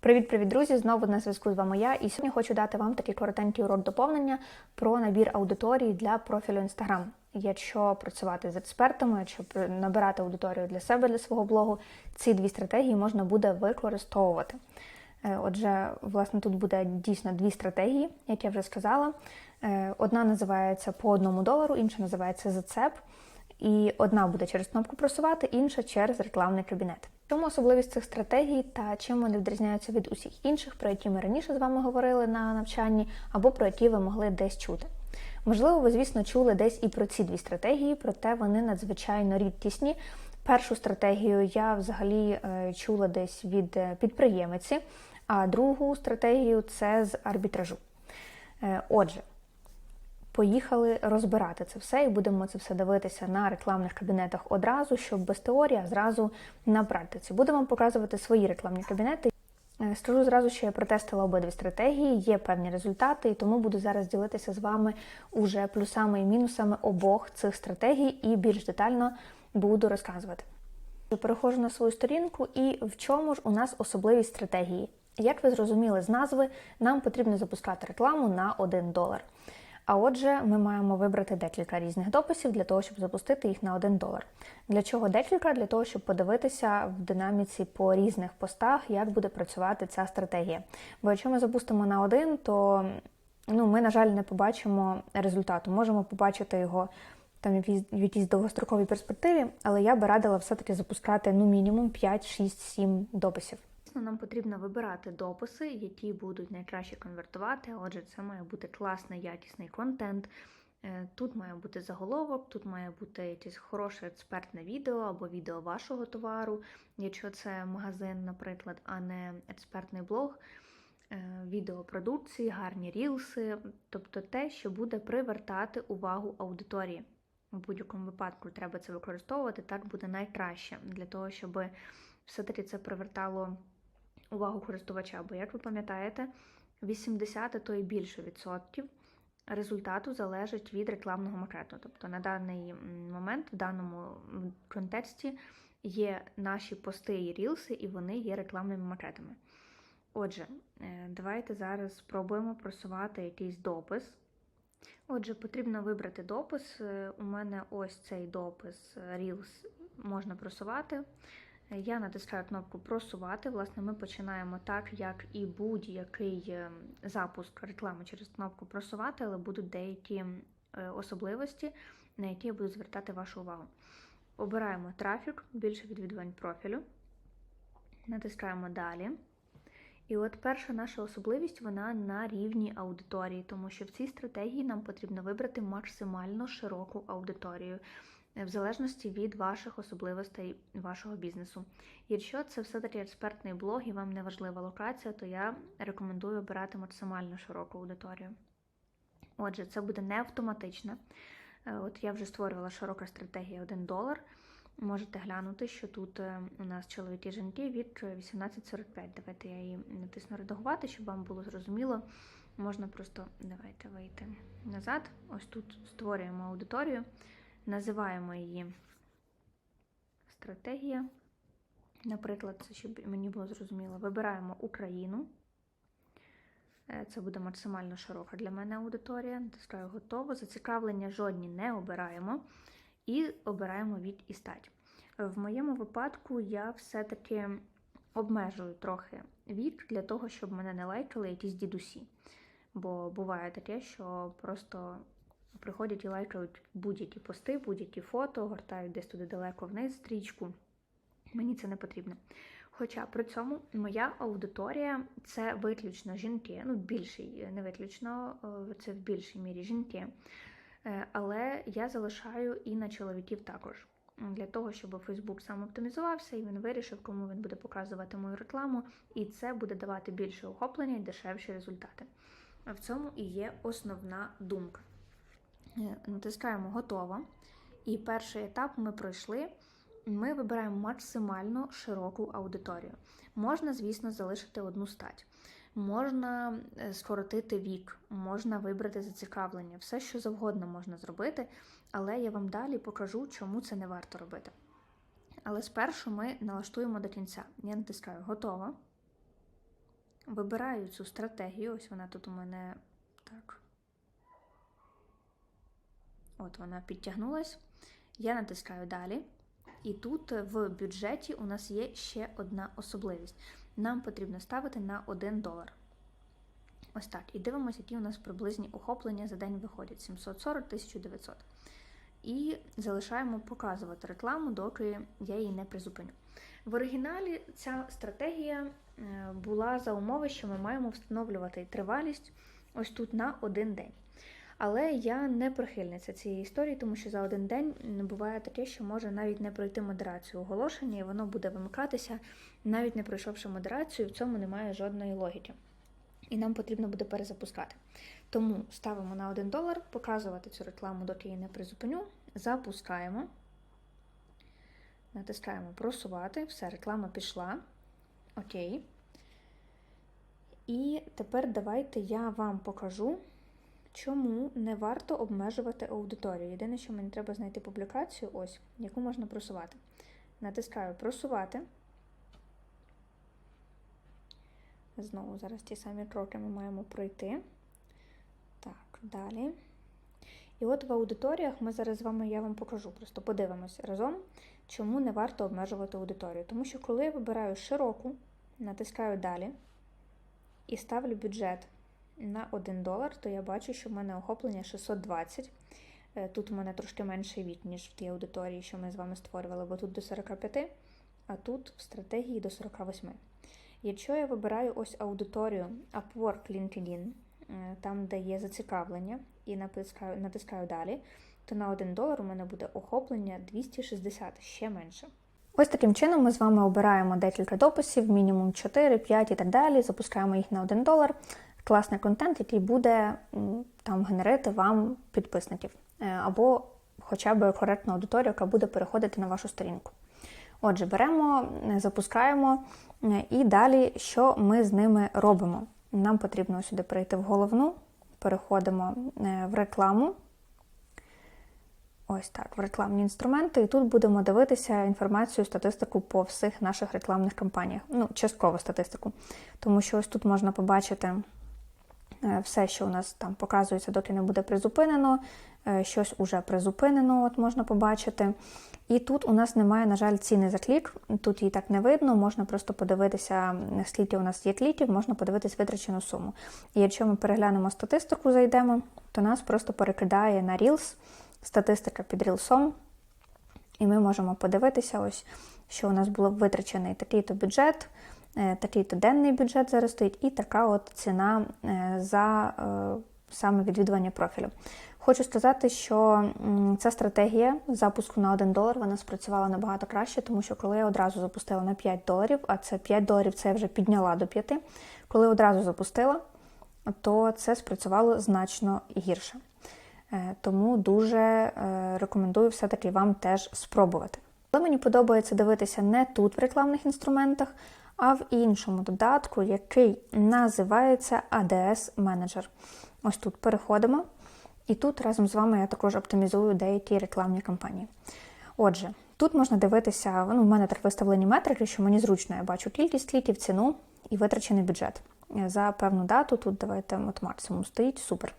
Привіт-привіт, друзі! Знову на зв'язку з вами я. І сьогодні хочу дати вам такий коротенький урок доповнення про набір аудиторії для профілю Instagram. Якщо працювати з експертами, якщо набирати аудиторію для себе, для свого блогу, ці дві стратегії можна буде використовувати. Е, Отже, власне, тут буде дійсно дві стратегії, як я вже сказала. Е, Одна називається по одному долару, інша називається зацеп. І одна буде через кнопку просувати, інша через рекламний кабінет. Чому особливість цих стратегій та чим вони відрізняються від усіх інших, про які ми раніше з вами говорили на навчанні, або про які ви могли десь чути? Можливо, ви, звісно, чули десь і про ці дві стратегії, проте вони надзвичайно рідкісні. Першу стратегію я взагалі е, чула десь від е, підприємиці, а другу стратегію це з арбітражу. Е, Отже, поїхали розбирати це все і будемо це все дивитися на рекламних кабінетах одразу, щоб без теорії, а зразу на практиці. Будемо показувати свої рекламні кабінети. Е, Скажу зразу, що я протестила обидві стратегії, є певні результати, і тому буду зараз ділитися з вами уже плюсами і мінусами обох цих стратегій і більш детально буду розказувати. Переходжу на свою сторінку, і в чому ж у нас особливість стратегії? Як ви зрозуміли з назви, нам потрібно запускати рекламу на 1 долар. А отже, ми маємо вибрати декілька різних дописів для того, щоб запустити їх на 1 долар. Для чого декілька? Для того, щоб подивитися в динаміці по різних постах, як буде працювати ця стратегія. Бо якщо ми запустимо на один, то ну, ми, на жаль, не побачимо результату. Можемо побачити його там в якійсь, довгостроковій перспективі, але я би радила все-таки запускати ну, мінімум 5, 6, 7 дописів. Нам потрібно вибирати дописи, які будуть найкраще конвертувати. Отже, це має бути класний, якісний контент. Е, Тут має бути заголовок, тут має бути якесь хороше експертне відео або відео вашого товару, якщо це магазин, наприклад, а не експертний блог, Е, відео продукції, гарні рілси, тобто те, що буде привертати увагу аудиторії. У будь-якому випадку треба це використовувати, так буде найкраще для того, щоб все-таки це привертало увагу користувача. Бо, як ви пам'ятаєте, 80 то і більше відсотків результату залежить від рекламного макету. Тобто на даний момент, в даному контексті, є наші пости і рілси, і вони є рекламними макетами. Отже, е, давайте зараз спробуємо просувати якийсь допис. Отже, потрібно вибрати допис. Е, У мене ось цей допис Reels можна просувати. Я натискаю кнопку Просувати. Власне, ми починаємо так, як і будь-який запуск реклами через кнопку Просувати, але будуть деякі особливості, на які я буду звертати вашу увагу. Обираємо трафік, більше відвідувань профілю. Натискаємо Далі. І от перша наша особливість вона на рівні аудиторії, тому що в цій стратегії нам потрібно вибрати максимально широку аудиторію, в залежності від ваших особливостей вашого бізнесу. Якщо це все-таки експертний блог і вам не важлива локація, то я рекомендую обирати максимально широку аудиторію. Отже, це буде не автоматично. От я вже створювала широка стратегія 1 долар. Можете глянути, що тут у нас чоловіки і жінки від 18.45. Давайте я її натисну редагувати, щоб вам було зрозуміло. Можна просто давайте вийти назад. Ось тут створюємо аудиторію, називаємо її стратегія. Наприклад, це щоб мені було зрозуміло, вибираємо Україну. Це буде максимально широка для мене аудиторія. Натискаю готово. Зацікавлення жодні не обираємо і обираємо вік і стать. В моєму випадку я все-таки обмежую трохи вік для того, щоб мене не лайкали якісь дідусі. Бо буває таке, що просто приходять і лайкають будь-які пости, будь-які фото, гортають десь туди далеко вниз стрічку. Мені це не потрібно. Хоча при цьому моя аудиторія це виключно жінки, ну більший, не виключно, це в більшій мірі жінки. Але я залишаю і на чоловіків також. Для того, щоб Фейсбук сам оптимізувався і він вирішив, кому він буде показувати мою рекламу, і це буде давати більше охоплення і дешевші результати. В цьому і є основна думка. Натискаємо готово. І перший етап ми пройшли. Ми вибираємо максимально широку аудиторію. Можна, звісно, залишити одну стать. Можна скоротити вік, можна вибрати зацікавлення, все, що завгодно можна зробити, але я вам далі покажу, чому це не варто робити. Але спершу ми налаштуємо до кінця. Я натискаю готово. Вибираю цю стратегію. Ось вона тут у мене так. От вона підтягнулась. Я натискаю далі. І тут в бюджеті у нас є ще одна особливість. Нам потрібно ставити на 1 долар. Ось так. І дивимося, які у нас приблизні охоплення за день виходять: 740 1900. І залишаємо показувати рекламу, доки я її не призупиню. В оригіналі ця стратегія е, була за умови, що ми маємо встановлювати тривалість ось тут на один день. Але я не прихильниця цієї історії, тому що за один день буває таке, що може навіть не пройти модерацію оголошення, і воно буде вимикатися, навіть не пройшовши модерацію, в цьому немає жодної логіки. І нам потрібно буде перезапускати. Тому ставимо на 1 долар, показувати цю рекламу, доки її не призупиню. Запускаємо. Натискаємо просувати. Все, реклама пішла. Окей. І тепер давайте я вам покажу, чому не варто обмежувати аудиторію. Єдине, що мені треба знайти публікацію, ось, яку можна просувати. Натискаю просувати. Знову зараз ті самі кроки ми маємо пройти. Так, далі. І от в аудиторіях ми зараз з вами я вам покажу, просто подивимось разом, чому не варто обмежувати аудиторію. Тому що, коли я вибираю широку, натискаю далі і ставлю бюджет на 1 долар, то я бачу, що в мене охоплення 620. Е, тут у мене трошки менший вік, ніж в тій аудиторії, що ми з вами створювали, бо тут до 45, а тут в стратегії до 48. Якщо я вибираю ось аудиторію Upwork LinkedIn, е, там, де є зацікавлення, і натискаю, натискаю далі, то на 1 долар у мене буде охоплення 260, ще менше. Ось таким чином ми з вами обираємо декілька дописів, мінімум 4, 5 і так далі. Запускаємо їх на 1 долар. Класний контент, який буде там генерити вам підписників, е, або хоча б коректну аудиторію, яка буде переходити на вашу сторінку. Отже, беремо, е, запускаємо, е, і далі, що ми з ними робимо? Нам потрібно сюди перейти в головну, переходимо в рекламу. Ось так, в рекламні інструменти, і тут будемо дивитися інформацію, статистику по всіх наших рекламних кампаніях. Ну, частково статистику. Тому що ось тут можна побачити е, все, що у нас там показується, доки не буде призупинено, е, щось уже призупинено, от можна побачити. І тут у нас немає, на жаль, ціни за клік. Тут її так не видно, можна просто подивитися, скільки у нас є кліків, можна подивитись витрачену суму. І якщо ми переглянемо статистику, зайдемо, то нас просто перекидає на Reels статистика під рілсом, і ми можемо подивитися, ось, що у нас було витрачений такий-то бюджет, е, такий-то денний бюджет зараз стоїть, і така от ціна е, за е, саме відвідування профілю. Хочу сказати, що ця стратегія запуску на 1 долар вона спрацювала набагато краще, тому що коли я одразу запустила на 5 доларів, а це 5 доларів це я вже підняла до 5, коли одразу запустила, то це спрацювало значно гірше. Е, тому дуже е, рекомендую все-таки вам теж спробувати. Але мені подобається дивитися не тут в рекламних інструментах, а в іншому додатку, який називається ADS Manager. Ось тут переходимо. І тут разом з вами я також оптимізую деякі рекламні кампанії. Отже, тут можна дивитися, ну, в мене так виставлені метрики, що мені зручно, я бачу кількість кліків, ціну і витрачений бюджет. За певну дату тут давайте от максимум стоїть, супер.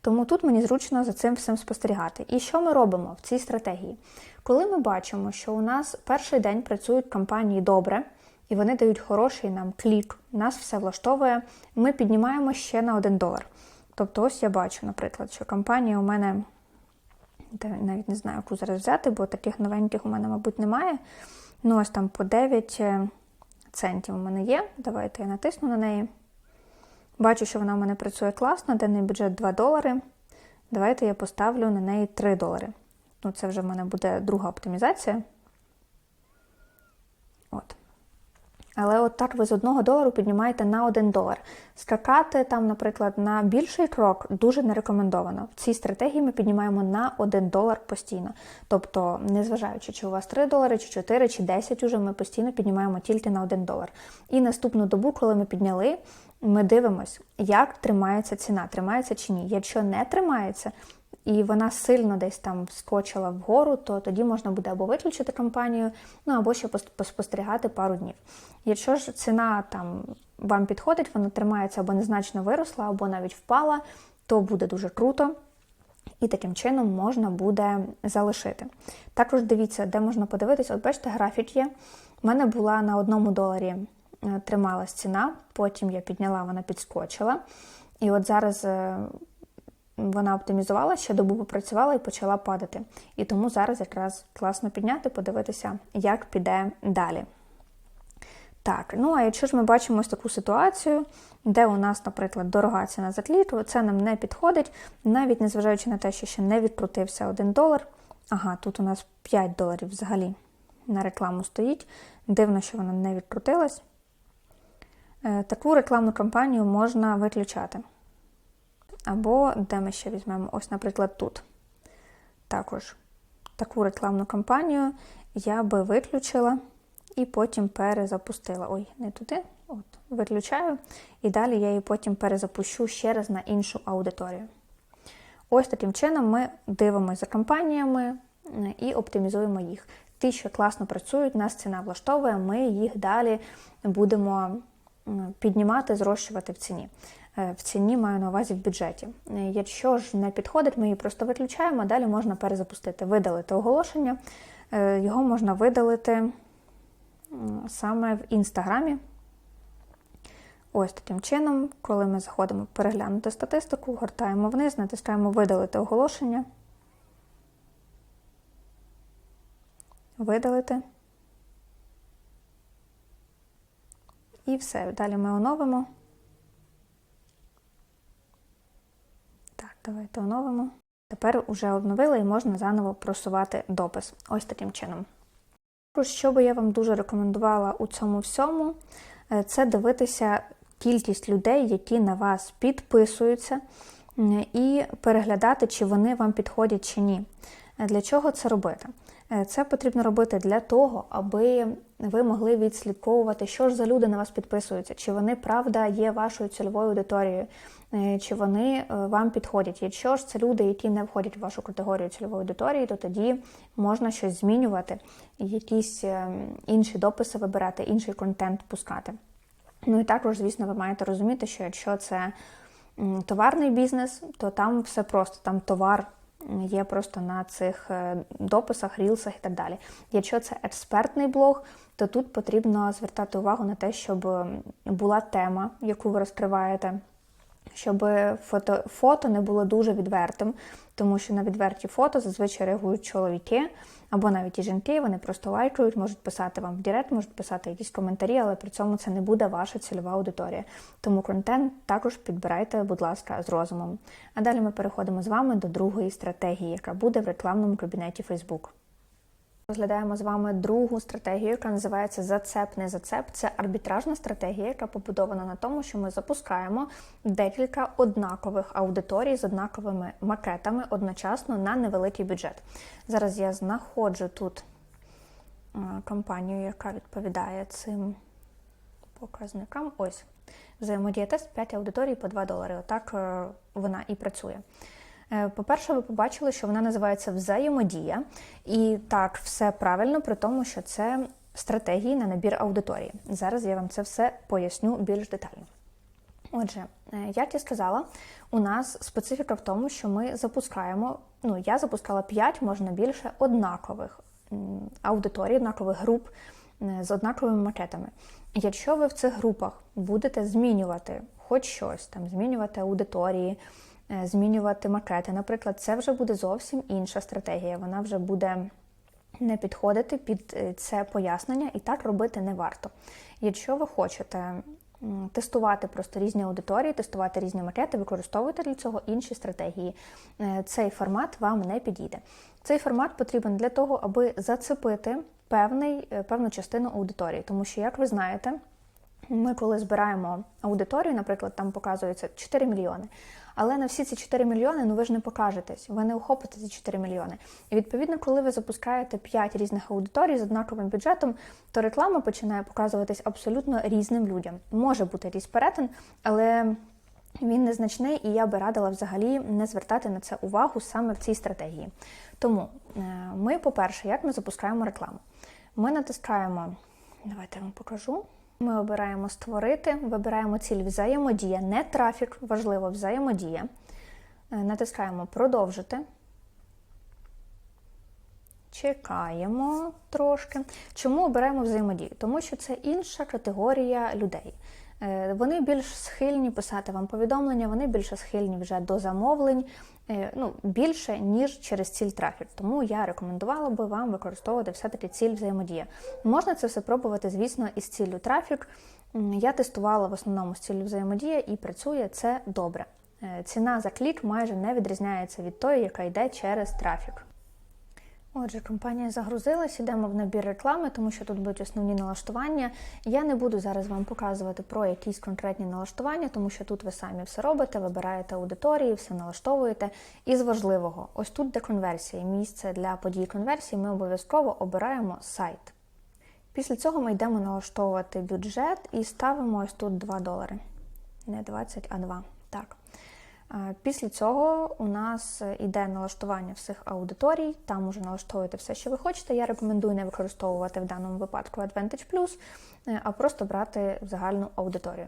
Тому тут мені зручно за цим всім спостерігати. І що ми робимо в цій стратегії? Коли ми бачимо, що у нас перший день працюють компанії добре, і вони дають хороший нам клік, нас все влаштовує, ми піднімаємо ще на 1 долар. Тобто, ось я бачу, наприклад, що компанія у мене, навіть не знаю, яку зараз взяти, бо таких новеньких у мене, мабуть, немає. Ну, ось там по 9 е, центів у мене є. Давайте я натисну на неї. Бачу, що вона в мене працює класно, денний бюджет 2 долари. Давайте я поставлю на неї 3 долари. Ну, це вже в мене буде друга оптимізація. От. Але от так ви з 1 долару піднімаєте на 1 долар. Скакати там, наприклад, на більший крок дуже не рекомендовано. В цій стратегії ми піднімаємо на 1 долар постійно. Тобто, незважаючи, чи у вас 3 долари, чи 4, чи 10 уже ми постійно піднімаємо тільки на 1 долар. І наступну добу, коли ми підняли, ми дивимося, як тримається ціна, тримається чи ні. Якщо не тримається, і вона сильно десь там скочила вгору, то тоді можна буде або виключити компанію, ну або ще поспостерігати пару днів. Якщо ж ціна там вам підходить, вона тримається або незначно виросла, або навіть впала, то буде дуже круто. І таким чином можна буде залишити. Також дивіться, де можна подивитись. От бачите, графік є. У мене була на одному доларі е, трималась ціна, потім я підняла, вона підскочила. І от зараз е, вона оптимізувала, ще добу попрацювала і почала падати. І тому зараз якраз класно підняти, подивитися, як піде далі. Так, ну а якщо ж ми бачимо ось таку ситуацію, де у нас, наприклад, дорога ціна за кліту, це нам не підходить, навіть незважаючи на те, що ще не відкрутився 1 долар. Ага, тут у нас 5 доларів взагалі на рекламу стоїть. Дивно, що вона не відкрутилась. Е, Таку рекламну кампанію можна виключати. Або де ми ще візьмемо? Ось, наприклад, тут. Також таку рекламну кампанію я би виключила і потім перезапустила. Ой, не туди. От, Виключаю. І далі я її потім перезапущу ще раз на іншу аудиторію. Ось таким чином ми дивимося за кампаніями і оптимізуємо їх. Ті, що класно працюють, нас ціна влаштовує, ми їх далі будемо піднімати, зрощувати в ціні. Е, В ціні маю на увазі в бюджеті. Е, Якщо ж не підходить, ми її просто виключаємо, а далі можна перезапустити, видалити оголошення. Е, Його можна видалити саме в інстаграмі. Ось таким чином, коли ми заходимо переглянути статистику, гортаємо вниз, натискаємо видалити оголошення. Видалити. І все. Далі ми оновимо. Так, давайте оновимо. Тепер вже обновили і можна заново просувати допис. Ось таким чином. Що би я вам дуже рекомендувала у цьому всьому, е, це дивитися кількість людей, які на вас підписуються, і переглядати, чи вони вам підходять чи ні. Е, Для чого це робити? Е, Це потрібно робити для того, аби ви могли відслідковувати, що ж за люди на вас підписуються, чи вони правда є вашою цільовою аудиторією, е, чи вони е, вам підходять. Якщо ж це люди, які не входять в вашу категорію цільової аудиторії, то тоді можна щось змінювати, якісь е, інші дописи вибирати, інший контент пускати. Ну і також, звісно, ви маєте розуміти, що якщо це товарний бізнес, то там все просто, там товар є просто на цих е, дописах, рілсах і так далі. Якщо це експертний блог, то тут потрібно звертати увагу на те, щоб була тема, яку ви розкриваєте, щоб фото, фото не було дуже відвертим, тому що на відверті фото зазвичай реагують чоловіки або навіть і жінки, вони просто лайкають, можуть писати вам в директ, можуть писати якісь коментарі, але при цьому це не буде ваша цільова аудиторія. Тому контент також підбирайте, будь ласка, з розумом. А далі ми переходимо з вами до другої стратегії, яка буде в рекламному кабінеті Facebook. Розглядаємо з вами другу стратегію, яка називається Зацеп не зацеп. Це арбітражна стратегія, яка побудована на тому, що ми запускаємо декілька однакових аудиторій з однаковими макетами одночасно на невеликий бюджет. Зараз я знаходжу тут е, компанію, яка відповідає цим показникам. Ось взаємодія тест 5 аудиторій по 2 долари. Отак е, вона і працює. Е, По-перше, ви побачили, що вона називається взаємодія, і так, все правильно, при тому, що це стратегії на набір аудиторії. Зараз я вам це все поясню більш детально. Отже, е, як я сказала, у нас специфіка в тому, що ми запускаємо, ну я запускала 5, можна більше, однакових аудиторій, однакових груп е, з однаковими макетами. Якщо ви в цих групах будете змінювати хоч щось, там змінювати аудиторії, змінювати макети, наприклад, це вже буде зовсім інша стратегія. Вона вже буде не підходити під е, це пояснення, і так робити не варто. Якщо ви хочете тестувати просто різні аудиторії, тестувати різні макети, використовуйте для цього інші стратегії. Е, Цей формат вам не підійде. Цей формат потрібен для того, аби зацепити певний, е, певну частину аудиторії, тому що, як ви знаєте, ми, коли збираємо аудиторію, наприклад, там показується 4 мільйони. Але на всі ці 4 мільйони ну ви ж не покажетесь, ви не охопите ці 4 мільйони. І відповідно, коли ви запускаєте 5 різних аудиторій з однаковим бюджетом, то реклама починає показуватись абсолютно різним людям. Може бути якийсь перетин, але він незначний, і я би радила взагалі не звертати на це увагу саме в цій стратегії. Тому е, ми, по-перше, як ми запускаємо рекламу? Ми натискаємо, давайте я вам покажу. Ми обираємо створити, вибираємо ціль взаємодія, не трафік, важливо взаємодія. Е, Натискаємо продовжити. Чекаємо трошки. Чому обираємо взаємодію? Тому що це інша категорія людей. Е, Вони більш схильні писати вам повідомлення, вони більше схильні вже до замовлень, е, ну, більше, ніж через ціль трафік. Тому я рекомендувала би вам використовувати все-таки ціль взаємодія. Можна це все пробувати, звісно, із ціллю трафік. Я тестувала в основному з ціллю взаємодія і працює це добре. Е, Ціна за клік майже не відрізняється від тої, яка йде через трафік. Отже, компанія загрузилась, йдемо в набір реклами, тому що тут будуть основні налаштування. Я не буду зараз вам показувати про якісь конкретні налаштування, тому що тут ви самі все робите, вибираєте аудиторії, все налаштовуєте. І з важливого, ось тут де конверсія, місце для подій конверсії, ми обов'язково обираємо сайт. Після цього ми йдемо налаштовувати бюджет і ставимо ось тут 2 долари. Не 20, а 2. Так. Е, Після цього у нас іде налаштування всіх аудиторій, там уже налаштовуєте все, що ви хочете. Я рекомендую не використовувати в даному випадку Advantage Plus, е, а просто брати загальну аудиторію.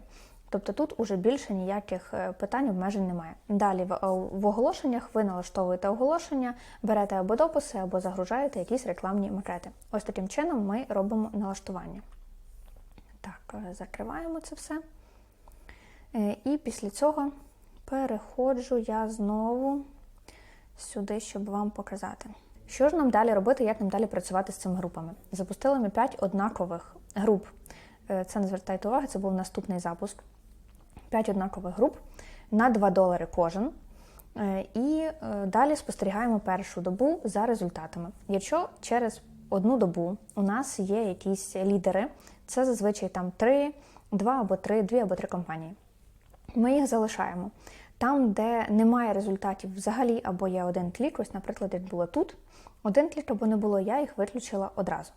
Тобто тут уже більше ніяких е, питань, обмежень немає. Далі в, оголошеннях ви налаштовуєте оголошення, берете або дописи, або загружаєте якісь рекламні макети. Ось таким чином ми робимо налаштування. Так, е, закриваємо це все. Е, І після цього переходжу я знову сюди, щоб вам показати. Що ж нам далі робити, як нам далі працювати з цими групами? Запустили ми 5 однакових груп. Е, Це не звертайте уваги, це був наступний запуск. 5 однакових груп на 2 долари кожен. Е, І е, далі спостерігаємо першу добу за результатами. Якщо через одну добу у нас є якісь лідери, це зазвичай там 3, 2 або 3, 2 або 3 компанії. Ми їх залишаємо. Там, де немає результатів взагалі, або є один клік, ось, наприклад, як було тут, один клік або не було, я їх виключила одразу.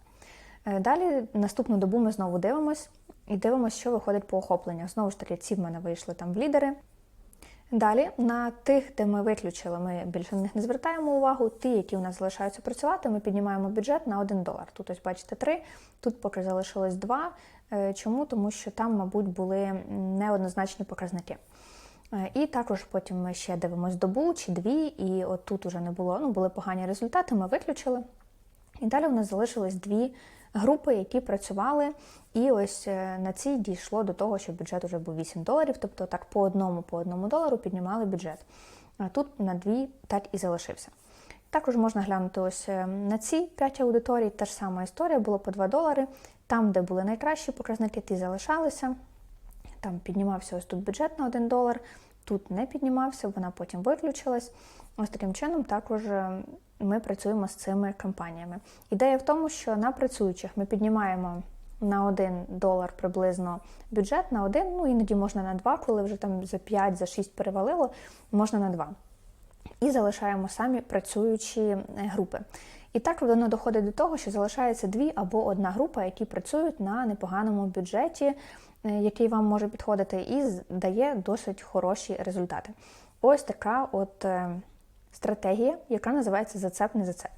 Е, Далі наступну добу ми знову дивимось і дивимося, що виходить по охопленнях. Знову ж таки, ці в мене вийшли там в лідери. Далі на тих, де ми виключили, ми більше на них не звертаємо увагу. Ті, які у нас залишаються працювати, ми піднімаємо бюджет на 1 долар. Тут ось бачите 3, тут поки залишилось 2. Е, Чому? Тому що там, мабуть, були неоднозначні показники. Е, І також потім ми ще дивимось добу чи дві, і от тут уже не було, ну були погані результати, ми виключили. І далі у нас залишились дві групи, які працювали. І ось е, на цій дійшло до того, що бюджет вже був 8 доларів, тобто так по одному по одному долару піднімали бюджет. А тут на дві так і залишився. Також можна глянути ось на ці 5 аудиторій, та ж сама історія, було по 2 долари. Там, де були найкращі показники, ті залишалися. Там піднімався ось тут бюджет на 1 долар, тут не піднімався, вона потім виключилась. Ось таким чином також е, ми працюємо з цими компаніями. Ідея в тому, що на працюючих ми піднімаємо на 1 долар приблизно бюджет на 1, ну іноді можна на 2, коли вже там за 5, за 6 перевалило, можна на 2. І залишаємо самі працюючі е, групи. І так воно доходить до того, що залишається дві або одна група, які працюють на непоганому бюджеті, е, який вам може підходити, і дає досить хороші результати. Ось така от е, стратегія, яка називається зацеп не зацеп.